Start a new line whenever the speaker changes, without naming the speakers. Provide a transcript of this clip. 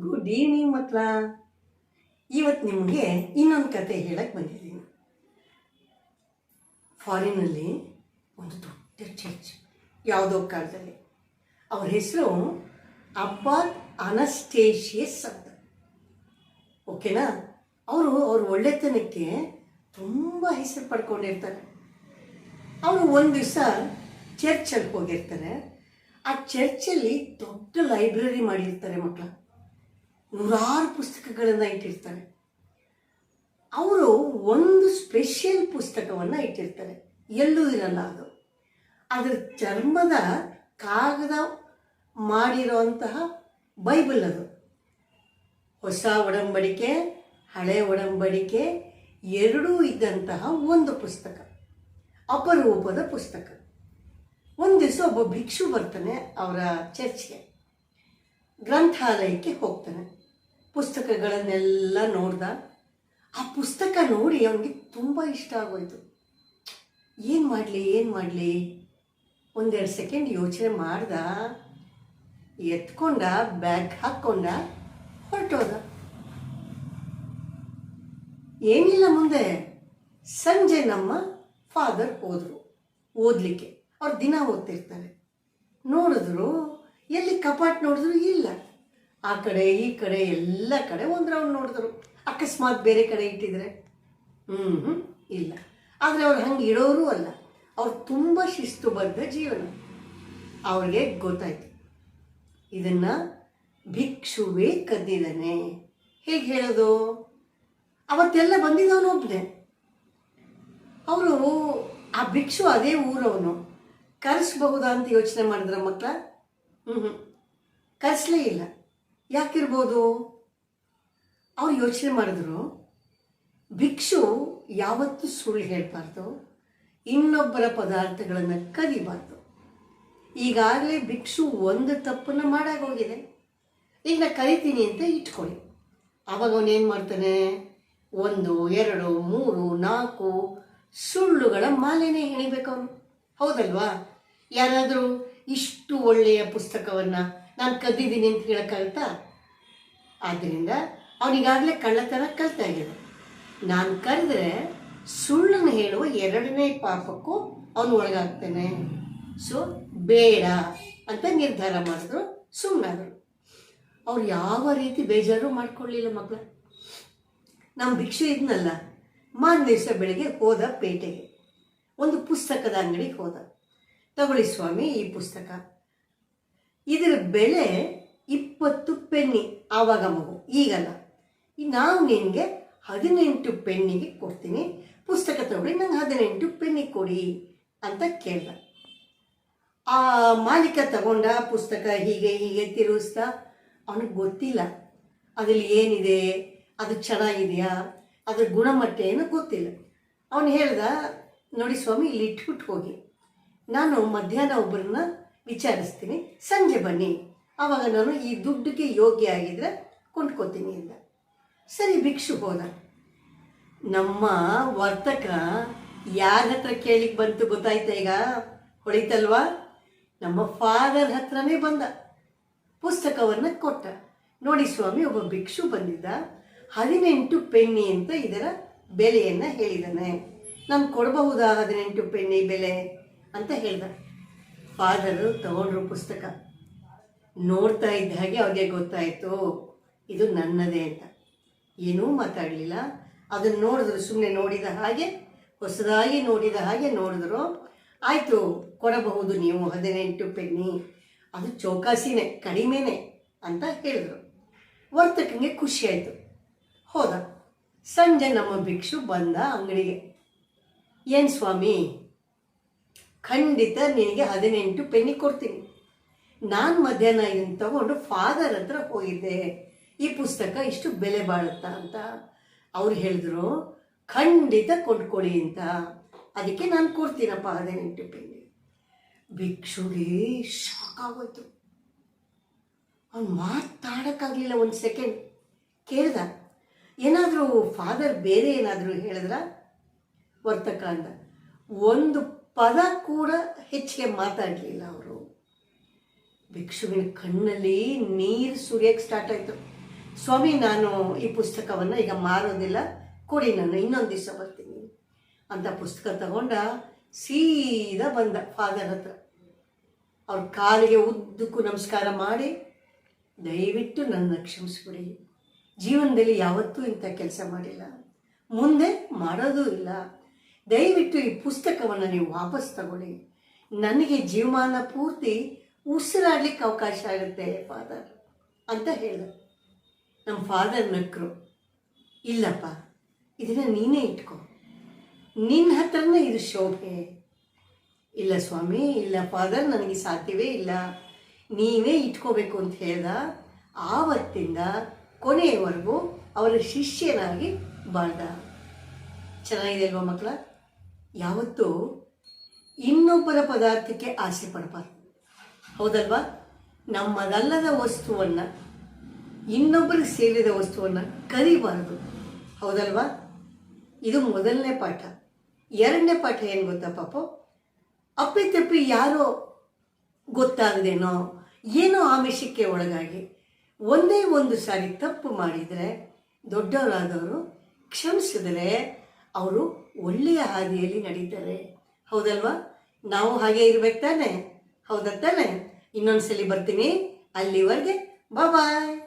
Good evening ಮಕ್ಕಳ ಇವತ್ತು ನಿಮಗೆ ಇನ್ನೊಂದು ಕತೆ ಹೇಳಕ್ಕೆ ಬಂದಿದ್ದೀನಿ. ಫಾರಿನಲ್ಲಿ ಒಂದು ದೊಡ್ಡ ಚರ್ಚ್, ಯಾವುದೋ ಕಾಲದಲ್ಲಿ. ಅವ್ರ ಹೆಸರು ಅಪ್ಪ ಅನಸ್ಟೇಷಿಯಸ್ ಅಂತ. ಓಕೆನಾ? ಅವರು ಅವ್ರ ಒಳ್ಳೆತನಕ್ಕೆ ತುಂಬ ಹೆಸರು ಪಡ್ಕೊಂಡಿರ್ತಾರೆ. ಅವರು ಒಂದು ದಿವಸ ಚರ್ಚಲ್ಲಿ ಹೋಗಿರ್ತಾರೆ. ಆ ಚರ್ಚಲ್ಲಿ ದೊಡ್ಡ ಲೈಬ್ರರಿ ಮಾಡಿರ್ತಾರೆ ಮಕ್ಕಳ ನೂರಾರು ಪುಸ್ತಕಗಳನ್ನು ಇಟ್ಟಿರ್ತಾರೆ. ಅವರು ಒಂದು ಸ್ಪೆಷಲ್ ಪುಸ್ತಕವನ್ನು ಇಟ್ಟಿರ್ತಾರೆ. ಎಲ್ಲೂ ಇರಲ್ಲ ಅದು. ಅದರ ಚರ್ಮದ ಕಾಗದ ಮಾಡಿರುವಂತಹ ಬೈಬಲ್ ಅದು. ಹೊಸ ಒಡಂಬಡಿಕೆ, ಹಳೆ ಒಡಂಬಡಿಕೆ, ಎರಡೂ ಇದ್ದಂತಹ ಒಂದು ಪುಸ್ತಕ. ಅಪರೂಪದ ಪುಸ್ತಕ. ಒಂದು ದಿವಸ ಒಬ್ಬ ಭಿಕ್ಷು ಬರ್ತಾನೆ ಅವರ ಚರ್ಚ್ಗೆ. ಗ್ರಂಥಾಲಯಕ್ಕೆ ಹೋಗ್ತಾನೆ. ಪುಸ್ತಕಗಳನ್ನೆಲ್ಲ ನೋಡ್ದ. ಆ ಪುಸ್ತಕ ನೋಡಿ ಅವನಿಗೆ ತುಂಬ ಇಷ್ಟ ಆಗೋಯ್ತು. ಏನು ಮಾಡಲಿ ಏನು ಮಾಡಲಿ? ಒಂದೆರಡು ಸೆಕೆಂಡ್ ಯೋಚನೆ ಮಾಡ್ದ. ಎತ್ಕೊಂಡ, ಬ್ಯಾಗ್ ಹಾಕ್ಕೊಂಡ ಹೊರಟೋದ. ಏನಿಲ್ಲ ಮುಂದೆ. ಸಂಜೆ ನಮ್ಮ ಫಾದರ್ ಹೋದರು. ಓದಲಿಕ್ಕೆ. ಅವ್ರು ದಿನ ಓದ್ತಿರ್ತಾರೆ. ನೋಡಿದ್ರು, ಎಲ್ಲಿ ಕಪಾಟ್ ನೋಡಿದ್ರು ಇಲ್ಲ. ಆ ಕಡೆ, ಈ ಕಡೆ, ಎಲ್ಲ ಕಡೆ ಒಂದು ರೌಂಡ್ ನೋಡಿದ್ರು. ಅಕಸ್ಮಾತ್ ಬೇರೆ ಕಡೆ ಇಟ್ಟಿದ್ರೆ? ಹ್ಞೂ ಹ್ಞೂ ಇಲ್ಲ. ಆದರೆ ಅವ್ರು ಹಂಗೆ ಇಡೋರು ಅಲ್ಲ. ಅವ್ರು ತುಂಬ ಶಿಸ್ತುಬದ್ಧ ಜೀವನ. ಅವ್ರಿಗೆ ಗೊತ್ತಾಯ್ತು. ಇದನ್ನು ಭಿಕ್ಷುವೇ ಕದ್ದಿದ್ದಾನೆ. ಹೇಗೆ ಹೇಳೋದು? ಅವತ್ತೆಲ್ಲ ಬಂದಿದ್ದವನು ಒಬ್ಬನೇ ಅವರು ಆ ಭಿಕ್ಷು ಅದೇ ಊರವನು. ಕರೆಸ್ಬಹುದಾ ಅಂತ ಯೋಚನೆ ಮಾಡಿದ್ರ ಮಕ್ಕಳ ಹ್ಞೂ ಹ್ಞೂ ಕರೆಸಲೇ ಇಲ್ಲ. ಯಾಕಿರ್ಬೋದು? ಅವ್ರು ಯೋಚನೆ ಮಾಡಿದ್ರು, ಭಿಕ್ಷು ಯಾವತ್ತೂ ಸುಳ್ಳು ಹೇಳಬಾರ್ದು, ಇನ್ನೊಬ್ಬರ ಪದಾರ್ಥಗಳನ್ನು ಕದಿಬಾರ್ದು ಈಗಾಗಲೇ ಭಿಕ್ಷು ಒಂದು ತಪ್ಪನ್ನು ಮಾಡಾಗೋಗಿದೆ. ಈಗ ನಾ ಕರಿತೀನಿ ಅಂತ ಇಟ್ಕೊಳ್ಳಿ. ಆವಾಗ ಅವನೇನು ಮಾಡ್ತಾನೆ? ಒಂದು, ಎರಡು, ಮೂರು, ನಾಲ್ಕು ಸುಳ್ಳುಗಳ ಮಾಲೆನೇ ಹೆಣಿಬೇಕು ಅವನು. ಹೌದಲ್ವಾ? ಯಾರಾದರೂ ಇಷ್ಟು ಒಳ್ಳೆಯ ಪುಸ್ತಕವನ್ನು ನಾನು ಕದ್ದಿದ್ದೀನಿ ಅಂತ ಹೇಳೋಕ್ಕಾಗುತ್ತಾ ಆದ್ದರಿಂದ ಅವನಿಗಾಗಲೇ ಕಳ್ಳತನ ಇದ್ದ ನಾನು ಕರೆದ್ರೆ ಸುಳ್ಳನ್ನು ಹೇಳುವ ಎರಡನೇ ಪಾಪಕ್ಕೂ ಅವನು ಒಳಗಾಗ್ತಾನೆ. ಸೊ ಬೇಡ ಅಂತ ನಿರ್ಧಾರ ಮಾಡಿದ್ರು ಸುಮ್ಮನಾದರು ಅವ್ರು ಯಾವ ರೀತಿ ಬೇಜಾರು ಮಾಡ್ಕೊಳ್ಳಿಲ್ಲ ಮಕ್ಕಳ ನಮ್ಮ ಭಿಕ್ಷೆ ಇದ್ನಲ್ಲ, ಮಾರನೇ ದಿವಸ ಬೆಳಗ್ಗೆ ಹೋದ ಪೇಟೆಗೆ. ಒಂದು ಪುಸ್ತಕದ ಅಂಗಡಿಗೆ ಹೋದ. ತಗೊಳ್ಳಿ ಸ್ವಾಮಿ ಈ ಪುಸ್ತಕ. ಇದರ ಬೆಲೆ ಇಪ್ಪತ್ತು ಪೆನ್ನಿ ಆವಾಗ ಮಗು, ಈಗಲ್ಲ. ನಾವು ನಿನಗೆ ಹದಿನೆಂಟು ಪೆನ್ನಿಗೆ ಕೊಡ್ತೀನಿ. ಪುಸ್ತಕ ತಗೊಳ್ಳಿ, ನಂಗೆ ಹದಿನೆಂಟು ಪೆನ್ನಿ ಕೊಡಿ ಅಂತ ಕೇಳ್ದ. ಆ ಮಾಲೀಕ ತಗೊಂಡ ಪುಸ್ತಕ ಹೀಗೆ ಹೀಗೆ ತಿರುಗಿಸ್ತಾ ಅವನಿಗೆ ಗೊತ್ತಿಲ್ಲ. ಅದರಲ್ಲಿ ಏನಿದೆ? ಅದು ಚೆನ್ನಾಗಿದೆಯಾ? ಅದ್ರ ಗುಣಮಟ್ಟ ಏನು ಗೊತ್ತಿಲ್ಲ. ಅವನು ಹೇಳ್ದ, ನೋಡಿ ಸ್ವಾಮಿ ಇಲ್ಲಿ ಇಟ್ಬಿಟ್ಟು ಹೋಗಿ. ನಾನು ಮಧ್ಯಾಹ್ನ ಒಬ್ಬರನ್ನ ವಿಚಾರಿಸ್ತೀನಿ. ಸಂಜೆ ಬನ್ನಿ. ಆವಾಗ ನಾನು ಈ ದುಡ್ಡಿಗೆ ಯೋಗ್ಯ ಆಗಿದ್ರೆ ಕೊಂಡ್ಕೋತೀನಿ ಅಂತ ಸರಿ, ಭಿಕ್ಷು ಹೋದ. ನಮ್ಮ ವರ್ತಕ ಯಾರ ಹತ್ರ ಕೇಳಿಕ್ ಬಂತು ಗೊತ್ತಾಯ್ತಾ ಈಗ? ಹೊಳಿತಲ್ವಾ? ನಮ್ಮ ಫಾದರ್ ಹತ್ರನೇ ಬಂದ. ಪುಸ್ತಕವನ್ನು ಕೊಟ್ಟ. ನೋಡಿ ಸ್ವಾಮಿ, ಒಬ್ಬ ಭಿಕ್ಷು ಬಂದಿದ್ದ. ಹದಿನೆಂಟು ಪೆನ್ನಿ ಅಂತ ಇದರ ಬೆಲೆಯನ್ನು ಹೇಳಿದಾನೆ. ನಾನು ಕೊಡಬಹುದಾ ಹದಿನೆಂಟು ಪೆನ್ನಿ ಬೆಲೆ ಅಂತ ಹೇಳ್ದ. ಫಾದರು ತಗೊಂಡ್ರು ಪುಸ್ತಕ. ನೋಡ್ತಾ ಇದ್ದ ಹಾಗೆ ಅವ್ರಿಗೆ ಗೊತ್ತಾಯಿತು, ಇದು ನನ್ನದೇ ಅಂತ. ಏನೂ ಮಾತಾಡಲಿಲ್ಲ. ಅದನ್ನು ನೋಡಿದ್ರು ಸುಮ್ಮನೆ ನೋಡಿದ ಹಾಗೆ, ಹೊಸದಾಗಿ ನೋಡಿದ ಹಾಗೆ ನೋಡಿದ್ರು. ಆಯಿತು, ಕೊಡಬಹುದು ನೀವು, ಹದಿನೆಂಟು ಪೆನ್ನಿ. ಅದು ಚೌಕಾಸಿನೇ, ಕಡಿಮೆನೇ ಅಂತ ಹೇಳಿದ್ರು. ವರ್ತಕನಿಗೆ ಖುಷಿ ಆಯಿತು. ಹೋದ. ಸಂಜೆ ನಮ್ಮ ಭಿಕ್ಷು ಬಂದ ಅಂಗಡಿಗೆ. ಏನು ಸ್ವಾಮಿ? ಖಂಡಿತ ನಿನಗೆ ಹದಿನೆಂಟು ಪೆನ್ನಿ ಕೊಡ್ತೀನಿ. ನಾನು ಮಧ್ಯಾಹ್ನ ಇದನ್ನು ತಗೊಂಡು ಫಾದರ್ ಹತ್ರ ಹೋಗಿದ್ದೆ. ಈ ಪುಸ್ತಕ ಇಷ್ಟು ಬೆಲೆ ಬಾಳುತ್ತಾ ಅಂತ ಅವ್ರು ಹೇಳಿದ್ರು, ಖಂಡಿತ ಕೊಂಡ್ಕೊಳ್ಳಿ ಅಂತ. ಅದಕ್ಕೆ ನಾನು ಕೊಡ್ತೀನಪ್ಪ ಹದಿನೆಂಟು ಪೆನ್ನಿ ಭಿಕ್ಷುಗೆ ಶಾಕ್ ಆಗೋಯ್ತು ಅವ್ನು ಮಾತಾಡೋಕ್ಕಾಗಲಿಲ್ಲ ಒಂದು ಸೆಕೆಂಡ್ ಕೇಳ್ದ, ಏನಾದರೂ ಫಾದರ್ ಬೇರೆ ಏನಾದರೂ ಹೇಳಿದ್ರ? ವರ್ತಕ ಅಂದ, ಒಂದು ಪದ ಕೂಡ ಹೆಚ್ಚಿಗೆ ಮಾತಾಡಲಿಲ್ಲ ಅವರು. ಭಿಕ್ಷುವಿನ ಕಣ್ಣಲ್ಲಿ ನೀರು ಸುರಿಯಕ್ಕೆ ಸ್ಟಾರ್ಟ್ ಆಯಿತು. ಸ್ವಾಮಿ, ನಾನು ಈ ಪುಸ್ತಕವನ್ನು ಈಗ ಮಾರೋದಿಲ್ಲ. ಕೊಡಿ, ನಾನು ಇನ್ನೊಂದು ದಿವಸ ಬರ್ತೀನಿ. ಅಂತ ಪುಸ್ತಕ ತಗೊಂಡ ಸೀದಾ ಬಂದ ಫಾದರ್ ಹತ್ರ. ಅವ್ರ ಕಾಲಿಗೆ ಉದ್ದಕ್ಕೂ ನಮಸ್ಕಾರ ಮಾಡಿ, ದಯವಿಟ್ಟು ನನ್ನ ಕ್ಷಮಿಸ್ಬಿಡಿ. ಜೀವನದಲ್ಲಿ ಯಾವತ್ತೂ ಇಂಥ ಕೆಲಸ ಮಾಡಿಲ್ಲ. ಮುಂದೆ ಮಾಡೋದೂ ಇಲ್ಲ. ದಯವಿಟ್ಟು ಈ ಪುಸ್ತಕವನ್ನು ನೀವು ವಾಪಸ್ ತಗೊಳ್ಳಿ. ನನಗೆ ಜೀವಮಾನ ಪೂರ್ತಿ ಉಸಿರಾಡ್ಲಿಕ್ಕೆ ಅವಕಾಶ ಆಗುತ್ತೆ ಫಾದರ್ ಅಂತ ಹೇಳ. ನಮ್ಮ ಫಾದರ್ ನಕ್ಕರು ಇಲ್ಲಪ್ಪ, ಇದನ್ನು ನೀನೇ ಇಟ್ಕೋ. ನಿನ್ನ ಹತ್ರನೇ ಇದು ಶೋಭೆ. ಇಲ್ಲ ಸ್ವಾಮಿ, ಇಲ್ಲ ಫಾದರ್ ನನಗೆ ಸಾಧ್ಯವೇ ಇಲ್ಲ. ನೀವೇ ಇಟ್ಕೋಬೇಕು ಅಂತ ಹೇಳ್ದ, ಆವತ್ತಿಂದ ಕೊನೆಯವರೆಗೂ ಅವರ ಶಿಷ್ಯನಾಗಿ ಬಾಳ್ದ. ಚೆನ್ನಾಗಿದೆ ಅಲ್ವಾ ಮಕ್ಕಳ? ಯಾವತ್ತೂ ಇನ್ನೊಬ್ಬರ ಪದಾರ್ಥಕ್ಕೆ ಆಸೆ ಪಡಬಾರ್ದು. ಹೌದಲ್ವಾ? ನಮ್ಮದಲ್ಲದ ವಸ್ತುವನ್ನು, ಇನ್ನೊಬ್ಬರಿಗೆ ಸೇರಿದ ವಸ್ತುವನ್ನು ಕರಿಬಾರದು. ಹೌದಲ್ವಾ? ಇದು ಮೊದಲನೇ ಪಾಠ. ಎರಡನೇ ಪಾಠ ಏನು ಗೊತ್ತಾ ಪಾಪ? ಅಪ್ಪಿತಪ್ಪಿ ಯಾರೋ ಗೊತ್ತಾಗದೇನೋ, ಏನೋ ಆಮಿಷಕ್ಕೆ ಒಳಗಾಗಿ ಒಂದೇ ಒಂದು ಸಾರಿ ತಪ್ಪು ಮಾಡಿದರೆ ದೊಡ್ಡವರಾದವರು ಕ್ಷಮಿಸಿದರೆ ಅವರು ಒಳ್ಳೆಯ ಹಾದಿಯಲ್ಲಿ ನಡೀತಾರೆ. ಹೌದಲ್ವಾ? ನಾವು ಹಾಗೆ ಇರ್ಬೇಕು ತಾನೆ? ಹೌದಾ ತಾನೆ? ಇನ್ನೊಂದ್ಸಲಿ ಬರ್ತೀನಿ. ಅಲ್ಲಿವರೆಗೆ ಬಾಯ್.